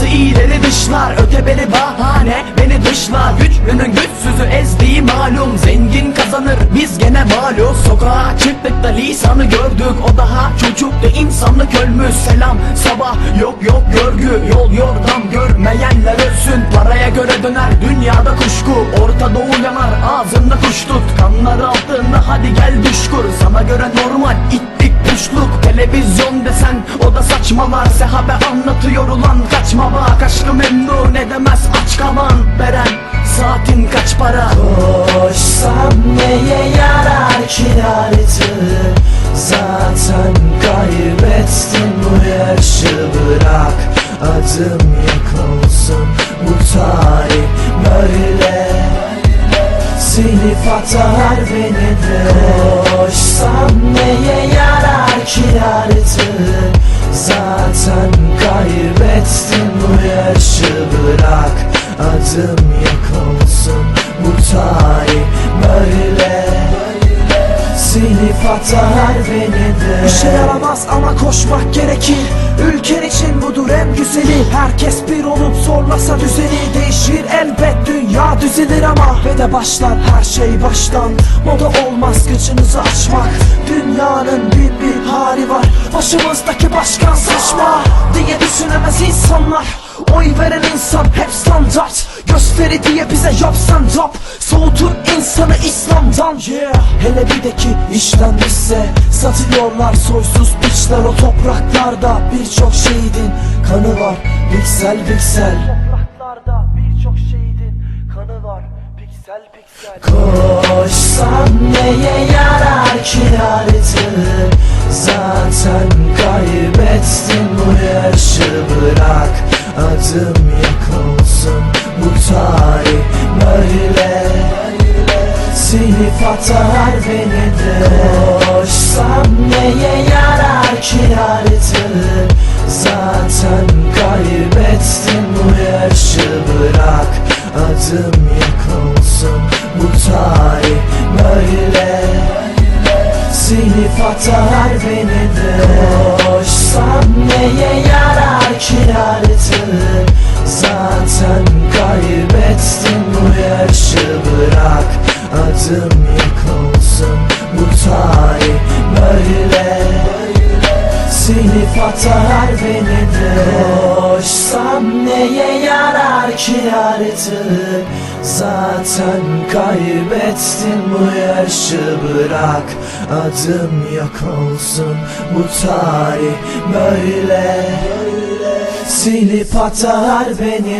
dünyası iyileri dışlar Öteberi bahane. Beni dışlar Güçlünün güçsüzü ezdiği malum. Zengin kazanır biz gene malum. Sokağa çıktık da lisanı gördük. O daha çocuktu insanlık ölmüş. Selam sabah yok yok görgü. Yol yordam görmeyenler ölsün. Paraya göre döner dünyada kuşku. Orta doğu yanar ağzında kuş tut. Kanları altında hadi gel düşkur Sana göre normal itlik puşluk Televizyon desen o da saçmalar. Sehabe anlatıyor ulan kaçma bak. Aşkı memnun edemez aç kalan Beren saatin kaç para? Koşsam neye yarar ki laneti Zaten kaybettin bu yarışı bırak Adım yok olsun bu tarih böyle. Silip atar Zaten kaybettin bu yarışı bırak. Adım yok bu tarih böyle. Silip atar beni de. İşe yaramaz ama koşmak gerekir. Ülken için budur en güzeli. Herkes bir olup zorlasa düzeni ama Ve de başlar her şey baştan. Moda olmaz gücünüzü açmak. Dünyanın bin bir hali var. Başımızdaki başkan saçma Diye düşünemez insanlar. Oy veren insan hep standart. Gösteri diye bize yapsan drop Soğutur insanı İslam'dan. Yeah. Hele bir de ki işlenmişse Satıyorlar soysuz piçler o topraklarda. Birçok şehidin kanı var. Piksel piksel Koşsam neye yarar ki laneti Zaten kaybettin bu yarışı. Bırak Adım yok olsun bu tarih böyle. Silip atar beni de. Koşsam neye yarar ki laneti Adım yok olsun bu tarih böyle. Silip atar beni de Koşsam neye yarar ki laneti Zaten kaybettin bu yarışı bırak Adım yok olsun bu tarih böyle. Silip atar beni de laneti Zaten kaybettin bu yarışı bırak. Adım yok olsun bu tarih böyle. Silip atar beni